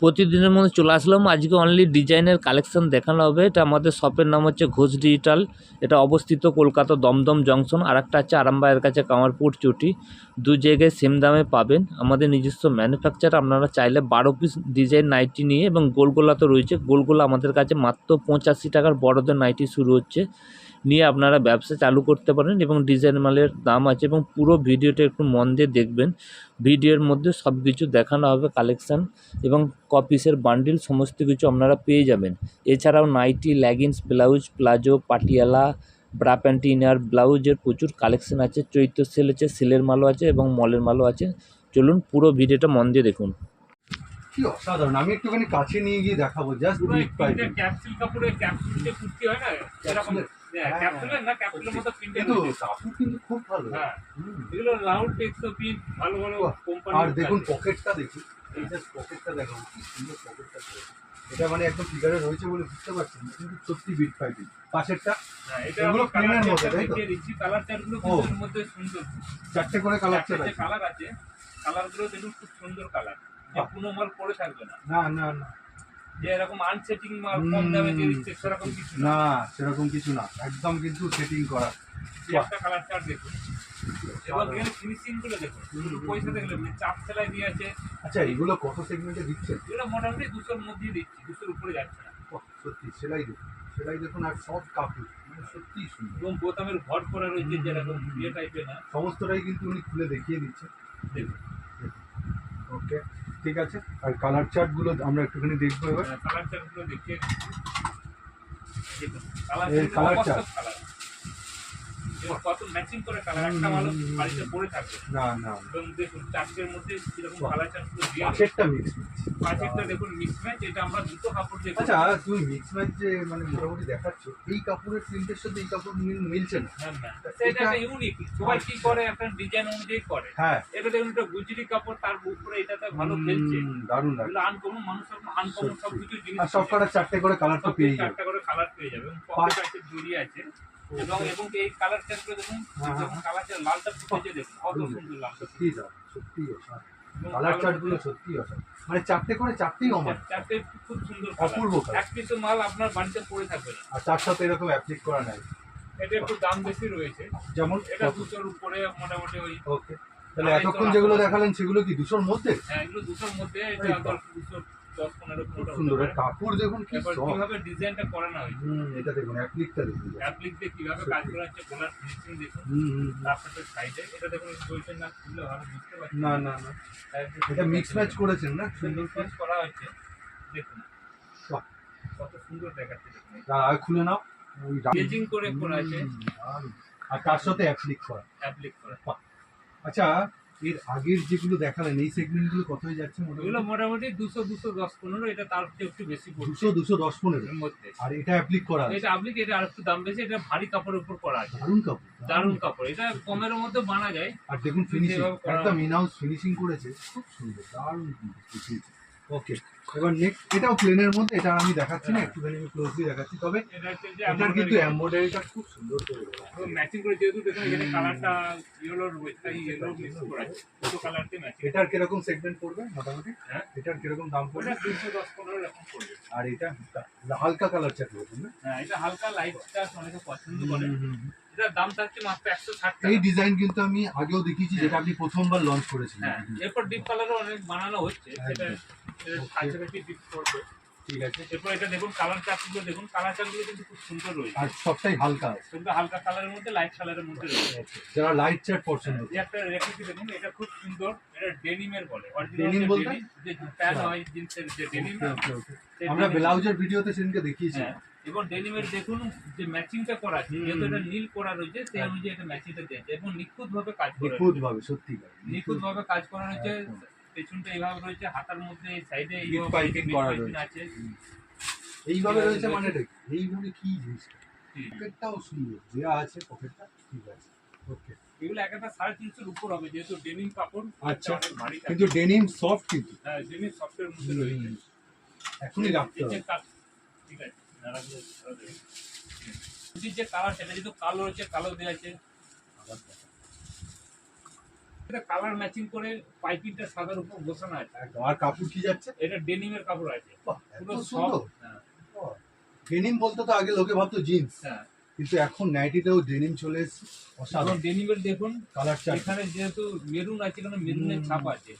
প্রতিদিনের মধ্যে চলে আসলাম। আজকে অনলি ডিজাইনের কালেকশন দেখানো হবে। এটা আমাদের শপের নাম হচ্ছে ঘোষ ডিজিটাল এটা অবস্থিত কলকাতা দমদম জংশন আর একটা আছে আরামবাগের কাছে কামারপুর চটি। দু জায়গায় সেম দামে পাবেন। আমাদের নিজস্ব ম্যানুফ্যাকচার আপনারা চাইলে বারো পিস ডিজাইন নাইটি নিয়ে এবং গোলগোলা তো রয়েছে। গোলগোলা আমাদের কাছে মাত্র পঁচাশি টাকার বড়দের নাইটি শুরু হচ্ছে। নিয়ে আপনারা ব্যবসা চালু করতে পারেন এবং ডিজাইন মালের দাম আছে এবং পুরো ভিডিওটা একটু মন দিয়ে দেখবেন। ভিডিওর মধ্যে সব কিছু দেখানো হবে কালেকশান এবং কপিসের বান্ডিল সমস্ত কিছু আপনারা পেয়ে যাবেন। এছাড়াও nighty leggings blouse palazzo Patiala bra panty inner ব্লাউজের প্রচুর কালেকশান আছে চৈত্র সেল আছে সেলের মালও আছে এবং মলের মালও আছে। চলুন পুরো ভিডিওটা মন দিয়ে দেখুন। কি অসাধারণ! আমি একটুখানি কাছে নিয়ে গিয়ে দেখাবো জাস্ট ক্যাপসুল কাপড়ের ক্যাপসুল যে কুর্তি হয় না এরকম ক্যাপসুলের না ক্যাপসুলের মতো প্রিন্টেড কিন্তু কিন্তু খুব ভালো। হ্যাঁ। এগুলো রাউন্ড টেক্সো ভালো ভালো কোম্পানি আর দেখুন পকেটটা দেখুন। এই জাস্ট পকেটটা দেখুন কি সুন্দর পকেটটা এটা মানে একদম ফিগারে রয়েছে বলে বুঝতে পারছেন কিন্তু সত্যি বিট পাশেরটা হ্যাঁ এটা এগুলো এগুলো plain এর কালার মধ্যে, তাই তো? দিচ্ছি। কালার চার্টগুলো এর মধ্যে সুন্দর। চারটে করে কালার আছে। কালার আছে। কালারগুলো দেখুন খুব সুন্দর কালার কোনো মাল পরে থাকবে না। না না না। যে এরকম আনসেটিং মাল কম দামে দিয়ে দিচ্ছে সেরকম কিছু না। সেরকম কিছু না। একদম কিন্তু সেটিং করা। একটা কালার চার্ট দেখুন। এবং এখানে ফিনিশিংগুলো দেখুন। শুধু পয়সা দেখলে মানে চাপ সেলাই দিয়ে আছে। আচ্ছা এগুলো কত সেগমেন্টে দিচ্ছেন এগুলো মোটামুটি দুশোর মধ্যেই দিচ্ছি দুশোর উপরে যাচ্ছে না। সত্যি সেলাই দেখুন। সেলাই দেখুন আর সব কাপড়। মানে সত্যি সুন্দর। এবং বোতামের ভর করা রয়েছে যেরকম ইয়ে টাইপের না। সমস্তটাই কিন্তু উনি খুলে দেখিয়ে দিচ্ছে দেখুন। ওকে। ঠিক আছে? আর কালার চার্টগুলো আমরা একটুখানি দেখব এবার। কালার চার্টগুলো দেখিয়ে কালারের colour chart? কালার এবার কত ম্যাচিং করে কালার একটা ভালো বাড়িতে পরে থাকবে না না। এবং দেখুন চার্টের মধ্যে কীরকম কালার চার্টগুলো দিয়ে পাশেরটা মিক্স পাশেরটা দেখুন মিক্স ম্যাচ এটা আমরা দুটো কাপড় দেখুন আচ্ছা তুমি মিক্স ম্যাচ যে মানে মোটামুটি দেখাচ্ছ এই কাপড়ের প্রিন্টের সাথে এই কাপড় মিল মিলছে না। হ্যাঁ না এটা একটা ইউনিক সবাই কি করে? একটা ডিজাইন অনুযায়ী করে। হ্যাঁ। এটা দেখুন একটা গুজরি কাপড় তার উপরে এটাতে ভালো খেলছে। দারুণ এগুলো আনকমন মানুষ আনকমন সব কিছু জিনিস আর সব কটা চারটে করে কালার তো পেয়ে যাবে। চারটা করে কালার পেয়ে যাবে। এবং পকেট আছে জড়ি আছে। এবং এবং এই কালার চেঞ্জগুলো দেখুন হ্যাঁ, হ্যাঁ। যখন লালটা ফুটেছে দেখুন কত সুন্দর লালটা সত্যি সত্যি কালার কালোর অসাধারণ মানে চারটে করে চারটেই অমান। চারটে খুব সুন্দর অপূর্ব এক পিসও মাল আপনার বাড়িতে পড়ে থাকবে না। আর তার সাথে এরকম অ্যাপ্লিক করা নাই। এটা একটু দাম বেশি রয়েছে। যেমন এটা দুশোর উপরে মোটামুটি ওই ওকে তাহলে এতক্ষণ যেগুলো দেখালেন সেগুলো কি দুশোর মধ্যে? হ্যাঁ এগুলো দুশোর মধ্যে এটা দুশো দশ পনেরো খুব সুন্দর কাপড় দেখুন কি। কীভাবে ডিজাইনটা করানো হয়েছে? হুম এটা দেখুন অ্যাপ্লিকটা দেখুন। অ্যাপ্লিক দিয়ে কীভাবে কাজ করা হচ্ছে কোলার ফিনিশিং দেখুন। হুম। সাইডে এটা দেখুন বলছেন না খুললে ভালো বুঝতে পারছি না না না। এটা মিক্স ম্যাচ করেছেন না? সুন্দর সুন্দর করা হচ্ছে দেখুন। কত সুন্দর দেখাচ্ছে আর খুলে নাও। রা- করে করা আছে আর তার সাথে অ্যাপ্লিক করা। অ্যাপ্লিক করা। আচ্ছা এর আগের যেগুলো দেখালেন এই সেগমেন্টগুলো কত হয়ে যাচ্ছে এগুলো মোটামুটি মোটামুটি দুশো দুশো দশ পনেরো এটা তার চেয়ে একটু বেশি দুশো দুশো দশ পনেরো? মধ্যে। আর এটা অ্যাপ্লিক করা এটা অ্যাপ্লিক এটা আর একটু দাম বেশি এটা ভারী কাপড়ের উপর করা আছে। দারুণ কাপড় দারুণ কাপড়। এটা কমের মধ্যে বানা যায়। আর দেখুন ফিনিশিং একদম ইনহাউস ফিনিশিং করেছে। খুব সুন্দর দারুণ ওকে এবার নেক্সট এটাও প্লেনের মধ্যে এটা আমি দেখাচ্ছি না একটুখানি আমি ক্লোজলি দেখাচ্ছি তবে এটার কিন্তু এমব্রয়ডারিটা খুব সুন্দর করে ম্যাচিং করে যেহেতু দেখুন এখানে কালারটা ইয়েলো রয়েছে তাই ইয়েলো মিক্স করা আছে। দুটো কালারতে ম্যাচিং এটার কীরকম সেগমেন্ট পড়বে মোটামুটি? হ্যাঁ। এটার কীরকম দাম পড়বে? ওটা দুশো দশ পনেরো এরকম পড়বে। আর এটা হালকা কালার চাট না? হ্যাঁ এটা হালকা লাইট টাচ অনেকে পছন্দ করে। এটার দাম থাকছে মাত্র এই ডিজাইন কিন্তু আমি আগেও দেখিয়েছি যেটা আপনি প্রথমবার লঞ্চ করেছিলেন। হ্যাঁ এরপর ডিপ কালারও অনেক বানানো হচ্ছে সেটা একদম। সেটা কাছাকাছি ডিপ করবে। ঠিক আছে। এরপর এটা দেখুন কালার চার্টগুলো দেখুন। কালার চার্টগুলো কিন্তু খুব সুন্দর রয়েছে। আর সবটাই হালকা। হালকা কালারের মধ্যে লাইট কালারের মধ্যে রয়েছে। যারা লাইট চার্ট পছন্দ এই একটা রেখেছি দেখুন এটা খুব সুন্দর। এটা ডেনিমের বলে। বলতে? যে হয় জিন্সের যে ডেনিম. আমরা ব্লাউজের ভিডিওতে সেদিনকে দেখিয়েছি। হ্যাঁ। এবং ডেনিমের দেখুন যে ম্যাচিংটা করা আছে যেহেতু এটা নীল করা রয়েছে সেই। অনুযায়ী এটা ম্যাচিংটা দিয়েছে এবং নিখুঁত ভাবে কাজ করা নিখুঁত ভাবে সত্যি নিখুঁত ভাবে কাজ করা রয়েছে একদম। পেছনটা এইভাবে রয়েছে হাতার মধ্যে সাইডে Bit piping করা। আছে। এইভাবে রয়েছে মানে এইভাবে কি জিনিসটা পকেটটাও সুন্দর দেওয়া আছে পকেটটা ঠিক আছে। ওকে এগুলো একটা সাড়ে তিনশোর উপর হবে যেহেতু ডেনিম কাপড় আচ্ছা। কিন্তু ডেনিম সফট কিন্তু। হ্যাঁ ডেনিম সফটের মধ্যে রয়েছে। এখনই রাখতে হবে। ঠিক আছে। যে কালার সেটা যেহেতু কালো রয়েছে কালো দেওয়া আছে। এটা কালার ম্যাচিং করে পাইপিংটা সাদার উপর বসানো আছে। আর কাপড় কি যাচ্ছে? এটা ডেনিমের কাপড় আছে। পুরো সুন্দর। হ্যাঁ। ডেনিম বলতে তো আগে লোকে ভাবতো জিন্স হ্যাঁ। কিন্তু এখন নাইটিতেও ডেনিম চলে এসেছে। ডেনিমের দেখুন কালার এখানে যেহেতু মেরুন আছে এখানে মেরুনের ছাপ আছে।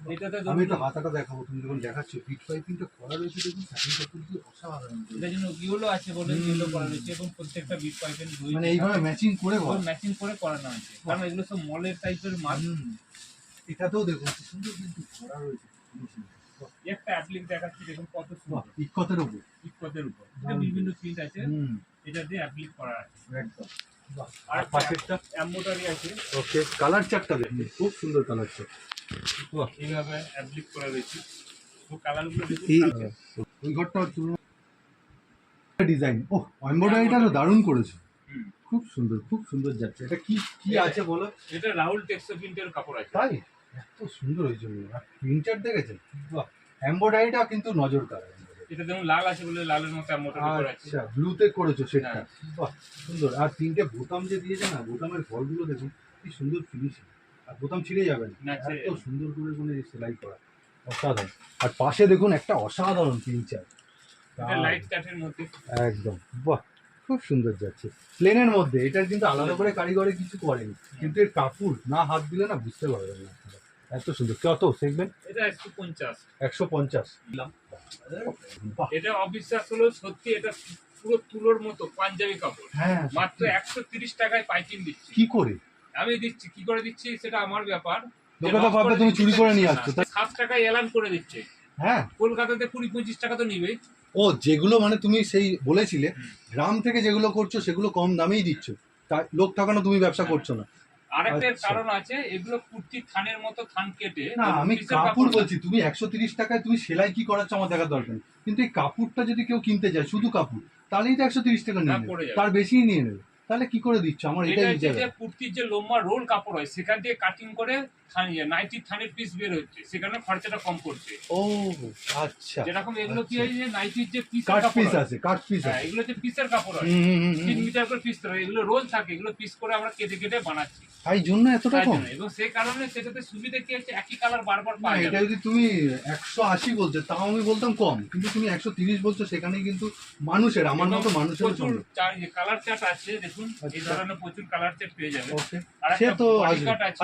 এটাতে আমি ধরুন হাতাটা দেখাবো তুমি যখন দেখাচ্ছ পাইপিংটা করা রয়েছে দেখুন সাকিন কাপুর দিয়ে অসাধারণ এটার জন্য আছে বলে হুম। করা রয়েছে এবং প্রত্যেকটা বিট মানে এইভাবে ম্যাচিং করে বল ম্যাচিং করে করানো আছে। কারণ এগুলো সব মলের টাইপের মাল। এটাতেও দেখুন কি সুন্দর কিন্তু করা রয়েছে। একটা অ্যাপ্লিক দেখাচ্ছি দেখুন কত সুন্দর। উপর। ইকতের উপর। বিভিন্ন প্রিন্ট আছে। হুম। এটা দিয়ে অ্যাপ্লিক করা আছে। একদম। আর পাশেরটা? এম্বোটারি আছে। ওকে কালার চার্টটা দেখুন খুব সুন্দর কালার বাহ এইভাবে অ্যাপ্লিক করা রয়েছে তো কালারগুলো দেখুন ওই ঘরটা ডিজাইন ও এমব্রয়ডারিটা তো দারুণ করেছে। খুব সুন্দর খুব সুন্দর যাচ্ছে। এটা কি কি আছে বলো? এটা রাহুল টেক্সো প্রিন্টের কাপড় আছে। তাই? এত সুন্দর হয়েছে প্রিন্টার দেখেছেন? বাহ এমব্রয়ডারিটা কিন্তু নজর কাড়া এটা যেমন লাল আছে বলে লালের মতো আছে। আচ্ছা ব্লুতে করেছ সেটা হ্যাঁ। বাহ সুন্দর। আর তিনটে বোতাম যে দিয়েছে না বোতামের ঘরগুলো দেখুন কি সুন্দর ফিনিশিং আর বোতাম ছিঁড়ে যাবে না। এত সুন্দর করে মানে সেলাই করা। অসাধারণ। আর পাশে দেখুন একটা অসাধারণ পিনচার এটা লাইট কাঠের মধ্যে। একদম। বাহ খুব সুন্দর যাচ্ছে। প্লেনের মধ্যে এটার কিন্তু আলাদা করে কারিগরে কিছু করেনি। কিন্তু এর কাপড় না হাত দিলে না বুঝতে পারবেন না। এত সুন্দর। কত সেগমেন্ট এটা একশো পঞ্চাশ। একশো পঞ্চাশ। এটা অবিশ্বাস হলো সত্যি এটা পুরো তুলোর মতো পাঞ্জাবি কাপড়। হ্যাঁ মাত্র একশো তিরিশ টাকায় পাইপিং দিচ্ছি। কি করে? আমি দিচ্ছি কি করে দিচ্ছি সেটা আমার ব্যাপার। ভাববে তুমি চুরি করে নিয়ে আসছো সাত টাকায় এলান করে দিচ্ছে। হ্যাঁ। কলকাতাতে কুড়ি পঁচিশ টাকা তো নিবেই। ও যেগুলো মানে তুমি সেই বলেছিলে গ্রাম থেকে যেগুলো করছ সেগুলো কম দামেই দিচ্ছ। তাই লোক ঠকানো তুমি ব্যবসা করছ না। আরেকটা আচ্ছা। কারণ আছে এগুলো কুর্তি থানের মতো থান কেটে না আমি কাপড় বলছি তুমি একশো তিরিশ টাকায় তুমি সেলাই কি করাচ্ছ আমার দেখার দরকার কিন্তু এই কাপড়টা যদি কেউ কিনতে যায় শুধু কাপড় তাহলেই তো একশো তিরিশ টাকা নেবে। তার বেশিই নিয়ে নেবে। তাহলে কি করে দিচ্ছ? আমার এটা এটাই যে কুর্তির যে লম্বা রোল কাপড় হয় সেখান থেকে কাটিং করে নাইটি থানের পিস বের হচ্ছে। সেখানে খরচাটা কম করছে ও আচ্ছা। যেরকম এগুলো কি হয় যে নাইটির যে পিসের কাট পিস আছে কাট পিস হ্যাঁ আছে। এগুলো যে পিসের কাপড় হয়। তিন মিটার করে পিস থাকে এগুলো রোল থাকে এগুলো পিস করে আমরা কেটে কেটে বানাচ্ছি। তাই জন্য এতটা কম? এবং সেই কারণে সেটাতে সুবিধা কি হচ্ছে একই কালার বারবার পাওয়া এটা যদি তুমি একশো আশি বলছো তাও আমি বলতাম কম। কিন্তু তুমি একশো তিরিশ বলছো সেখানে কিন্তু মানুষের আমার মতো মানুষের কালার চার্ট আছে দেখুন এই আচ্ছা। ধরনের প্রচুর কালার চার্ট পেয়ে যাবে সে তো।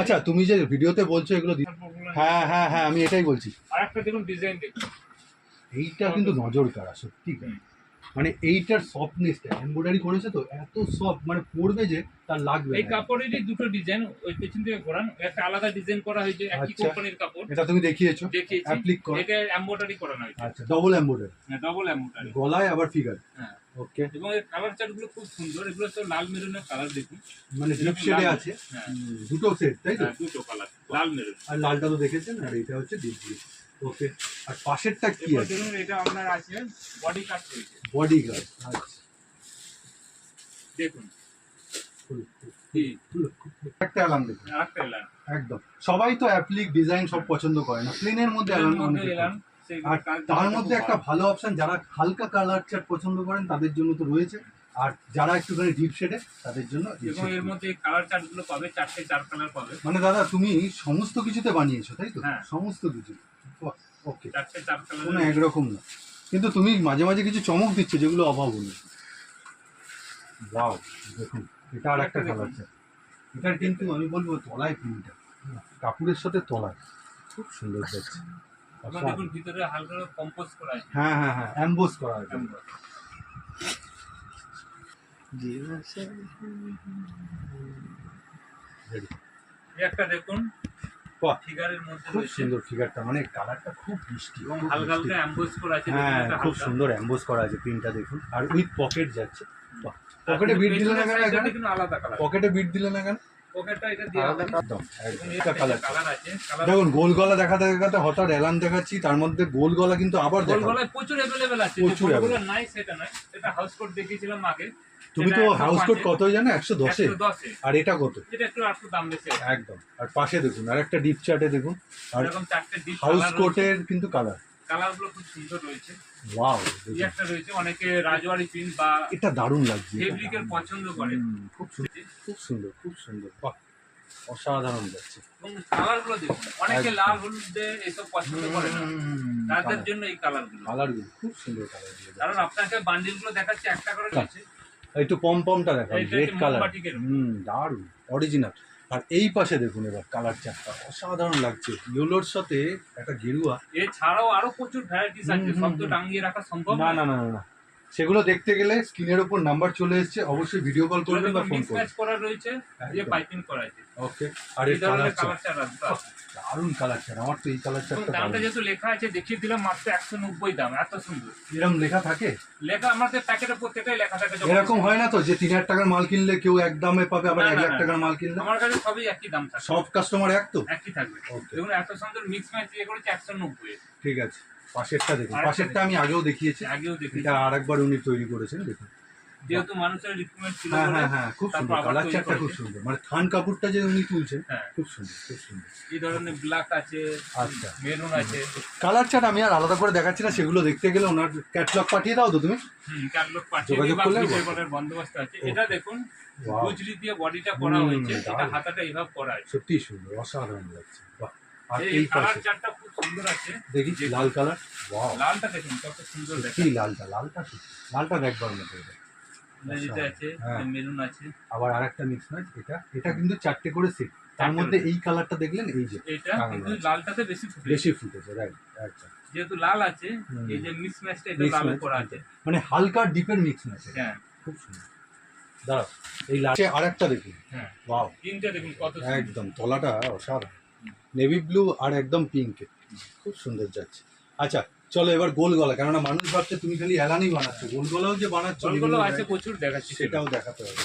আচ্ছা তুমি যে ভিডিওতে বলছো এগুলো হ্যাঁ হ্যাঁ হ্যাঁ আমি এটাই বলছি। আর একটা দেখুন ডিজাইন দেখুন। এইটা কিন্তু নজর কাড়া সত্যি মানে এইটার সফটনেসটা এমব্রয়ডারি করেছে তো এত সফট মানে পড়বে যে তার লাগবে এই। কাপড়েরই দুটো ডিজাইন ওই পেছন থেকে ঘোরান একটা আলাদা ডিজাইন করা হয়েছে একই আচ্ছা। কোম্পানির কাপড়। এটা তুমি দেখিয়েছো। দেখিয়েছি। অ্যাপ্লিক করা। এটা এমব্রয়ডারি করানো হয়েছে। আচ্ছা ডবল এমব্রয়ডারি ডবল এমব্রয়ডারি গলায় আবার ফিগার হ্যাঁ। ওকে এবং এর কালার খুব সুন্দর। এগুলো সব লাল মেরুনের কালার দেখুন মানে ডিপ শেডে আছে? হ্যাঁ। দুটো সেট তাই তো? হ্যাঁ, দুটো কালার লাল মেরুন আর লালটা তো দেখেছেন আর এটা হচ্ছে ডিপ ব্লু ওকে আর পাশেরটা কি আছে? দেখুন এটা আপনার আছে বডি কাট রয়েছে। বডি গার্ড আচ্ছা। দেখুন। একটা অ্যালার্ম দেখুন। এলান একদম। সবাই তো অ্যাপ্লিক ডিজাইন সব পছন্দ করে না। প্লেনের মধ্যে অ্যালার্ম। সেই আর তার মধ্যে একটা ভালো। অপশন যারা হালকা কালার চার্ট পছন্দ করেন তাদের জন্য তো রয়েছে। আর যারা একটুখানি ডিপ শেডে তাদের জন্য এবং এর মধ্যে কালার চার্টগুলো পাবে চারটে চার কালার পাবে। মানে দাদা তুমি সমস্ত কিছুতে বানিয়েছো তাই তো? হ্যাঁ। সমস্ত কিছু। ওকে চারটে চার কালার কোনো একরকম না। কিন্তু তুমি মাঝে মাঝে কিছু চমক দিচ্ছ যেগুলো অভাবনীয় বাও দেখুন এটা আর একটা কালার দেখুন। এটার কিন্তু আমি বলব তলায় প্রিন্টটা। কাপড়ের সাথে তলায়। খুব সুন্দর আপনার দেখুন ভিতরে হালকা কম্পোজ করা আছে হ্যাঁ হ্যাঁ হ্যাঁ অ্যাম্বোস করা আছে এই একটা দেখুন। ফিগারের মধ্যে খুব সুন্দর ফিগারটা মানে কালারটা খুব মিষ্টি হালকা হালকা অ্যাম্বোজ করা আছে হ্যাঁ খুব সুন্দর অ্যাম্বোস করা আছে প্রিন্টটা দেখুন। আর উইথ পকেট যাচ্ছে। পকেটে বিট দিলে না কেন পকেটে বিট দিলে না কেন? দেখুন গোল গলা দেখাতে দেখাতে হঠাৎ এলান দেখাচ্ছি তার মধ্যে গোল গলা কিন্তু আবার গোল প্রচুর অ্যাভেলেবেল আছে প্রচুর। নাই সেটা এটা হাউস কোড দেখিয়েছিলাম আগে। তুমি তো হাউস পাঁচে, কতই জানো? একশো দশে। আর এটা কত? এটা একটু একটু দাম বেশি একদম। আর পাশে দেখুন আর একটা ডিপ চার্টে দেখুন। আর হাউস কোটের কিন্তু কালার কালারগুলো খুব সুন্দর রয়েছে। ওয়াও এই একটা রয়েছে অনেকে রাজওয়ারি প্রিন্ট বা এটা দারুণ লাগছে। ফেব্রিকের পছন্দ করে। খুব সুন্দর। খুব সুন্দর খুব সুন্দর। বাহ অসাধারণ যাচ্ছে এবং কালারগুলো দেখুন অনেকে লাল হলুদে এইসব পছন্দ করে না। তাদের জন্য এই কালারগুলো। কালারগুলো খুব সুন্দর কালার কারণ আপনাকে বান্ডিলগুলো দেখাচ্ছে একটা করে রয়েছে। একটু পম পমটা দেখা রেড কালার। হুম দারুণ অরিজিনাল আর এই পাশে দেখুন এবার কালার চারটা অসাধারণ লাগছে। ইয়েলোর সাথে একটা গেরুয়া। এছাড়াও আরও প্রচুর ভ্যারাইটিস আছে। সব তো টাঙিয়ে রাখা সম্ভব না না না, না। সেগুলো দেখতে গেলে স্ক্রিনের ওপর নাম্বার চলে এসেছে অবশ্যই ভিডিও কল করবেন বা ফোন করবেন। করা রয়েছে দিয়ে একদম। পাইপিং করা আছে। ওকে আর এই কালার দারুণ কালার চার আমার তো এই কালার চারটা দামটা যেহেতু লেখা আছে দেখিয়ে দিলাম মাত্র একশো নব্বই দাম এত সুন্দর। এরকম লেখা থাকে? লেখা আমাদের প্যাকেটের প্রত্যেকটাই লেখা থাকে এরকম হয় না তো যে তিন হাজার টাকার মাল কিনলে কেউ এক দামে পাবে আবার এক লাখ। টাকার মাল কিনলে? আমার কাছে সবই একই দাম থাকে। সব কাস্টমার এক তো? একই থাকবে. দেখুন এত সুন্দর মিক্স ম্যাচ ইয়ে করেছে একশো নব্বই। ঠিক আছে। পাশেরটা দেখুন পাশেরটা আমি আগেও দেখিয়েছি। আগেও দেখি এটা আর একবার উনি তৈরি করেছেন দেখুন। যেহেতু মানুষের রিকমেন্ড ছিল হ্যাঁ হ্যাঁ হ্যাঁ খুব সুন্দর কালার চারটা খুব সুন্দর। মানে থান কাপড়টা যে উনি তুলছেন হ্যাঁ। খুব সুন্দর খুব সুন্দর। এই ধরনের ব্ল্যাক আছে আচ্ছা। মেরুন আছে। কালার চার্ট আমি আর আলাদা করে দেখাচ্ছি না সেগুলো দেখতে গেলে ওনার ক্যাটলগ পাঠিয়ে দাও তো তুমি। হুম ক্যাটলগ পাঠিয়ে যোগাযোগ করলে বন্দোবস্ত আছে। এটা দেখুন. দিয়ে বডিটা করা হুম, হয়েছে এটা হাতাটা করা আছে। সত্যি সুন্দর অসাধারণ লাগছে বাহ। আর এই এই পাশে। খুব সুন্দর আছে। দেখি লাল কালার? ওয়াও। লালটা দেখুন কত সুন্দর কি লালটা লালটা লালটা দেখবার মতো এটা। যেটা আছে হ্যাঁ। আছে। আবার আর একটা মিক্স ম্যাচ এটা এটা কিন্তু চারটে করে সেট তার মধ্যে এই কালারটা দেখলেন এই যে। এটা কিন্তু লালটাতে বেশি বেশি ফুটেছে রাইট আচ্ছা। যেহেতু লাল আছে এই যে মিক্স ম্যাচটা এটা লাল করা আছে। মানে হালকা ডিপের মিক্স ম্যাচ হ্যাঁ। খুব সুন্দর। দাঁড়াও এই লাস্টে আর একটা দেখুন। হ্যাঁ। ওয়াও তিনটা দেখুন কত। একদম তলাটা অসাধারণ। নেভি ব্লু আর একদম পিঙ্ক খুব সুন্দর যাচ্ছে। আচ্ছা চলো এবার গোল গলা কেননা মানুষ ভাবছে তুমি খালি এলানি বানাচ্ছো। গোল গলাও যে বানাচ্ছো আছে প্রচুর দেখাচ্ছি সেটাও দেখাতে হবে.